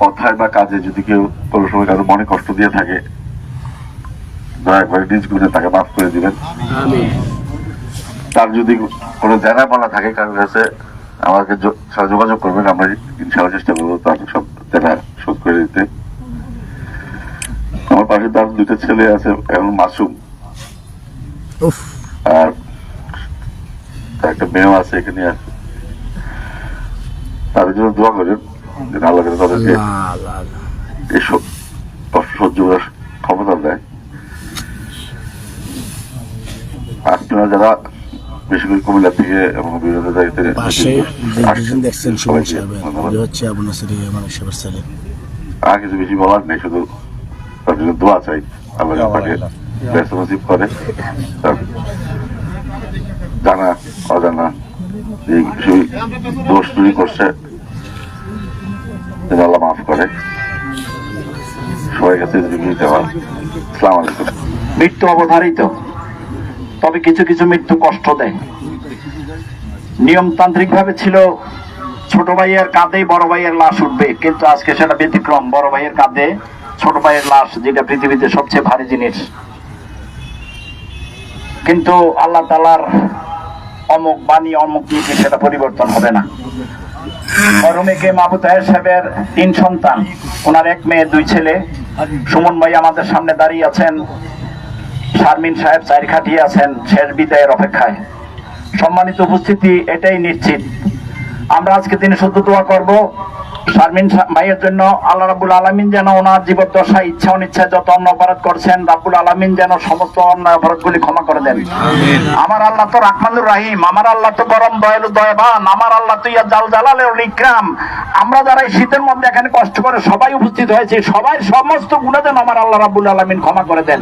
কথায় বা কাজে যদি কেউ কোনো সময় কারও মনে কষ্ট দিয়ে থাকে দয়া করে নিজ গুণে তাকে মাফ করে দিবেন। তার যদি কোনো জানা বলা থাকে কারোর কাছে আমাকে যোগাযোগ করবেন আমরা ইনশাআল্লাহ চেষ্টা করব তার সব জানা শোধ করে দিতে। আমার পাশে তার দুটো ছেলে আছে এখন মাসুম। আর একটা মেয়েও আছে এখানে আছে তাদের জন্য দোয়া করেন যেন আল্লাহ যেন তাদেরকে। এই কষ্ট সহ্য করার ক্ষমতা দেয়। আপনারা যারা বেশি করে কুমিল্লা থেকে এবং বিভিন্ন জায়গা থেকে পাশে যে আসছেন, দেখছেন হচ্ছে আবু নাসির মানে সাহেবের ছেলে। আর কিছু বেশি বলার নেই শুধু তার জন্য দোয়া চাই। আল্লাহ তাকে ব্যস্ত নসিব করে। জানা অজানা কিছু দোষ চুরি করছে। আল্লাহ মাফ করে। সবাই কাছে দেওয়া ইসলাম আলাইকুম। মৃত্যু অবধারিত। তবে কিছু কিছু মৃত্যু কষ্ট দেয়। নিয়মতান্ত্রিক ভাবে ছিল, ছোট ভাইয়ের কাঁধে বড় ভাইয়ের লাশ উঠবে। কিন্তু আজকে সেটা ব্যতিক্রম। বড় ভাইয়ের কাঁধে ছোট ভাইয়ের লাশ, যেটা পৃথিবীতে সবচেয়ে ভারী জিনিস। কিন্তু আল্লাহ তালার অমুক বাণী, অমুক নীতি সেটা পরিবর্তন হবে না। মরহুমেকে মাহবুব তাহের সাহেবের তিন সন্তান, ওনার এক মেয়ে, দুই ছেলে। সুমন ভাই আমাদের সামনে দাঁড়িয়ে আছেন। শারমিন সাহেব চার খাটিয়ে আছেন, শেষ বিদায়ের অপেক্ষায়। সম্মানিত উপস্থিতি এটাই নিশ্চিত। আমরা আজকে দিনে শুদ্ধ দোয়া করব। শারমিন ভাইয়ের জন্য আল্লাহ রাবুল আলমিন যেন ওনার জীবদ্দশা ইচ্ছা অনিচ্ছা যত অন্য অপরাধ করছেন রাবুল আলমিন যেন সমস্ত অন্যায় অপরাধগুলি ক্ষমা করে দেন। আমার আল্লাহ তো রাহমানুর রাহিম আমার আল্লাহ তো গরম দয়ালু দয়াবান আমার আল্লাহ তো ইয়া জাল জালালে ইকরাম। আমরা যারা এই শীতের মধ্যে এখানে কষ্ট করে সবাই উপস্থিত হয়েছে সবাই সমস্ত গুণা যেন আমার আল্লাহ রাবুল আলমিন ক্ষমা করে দেন।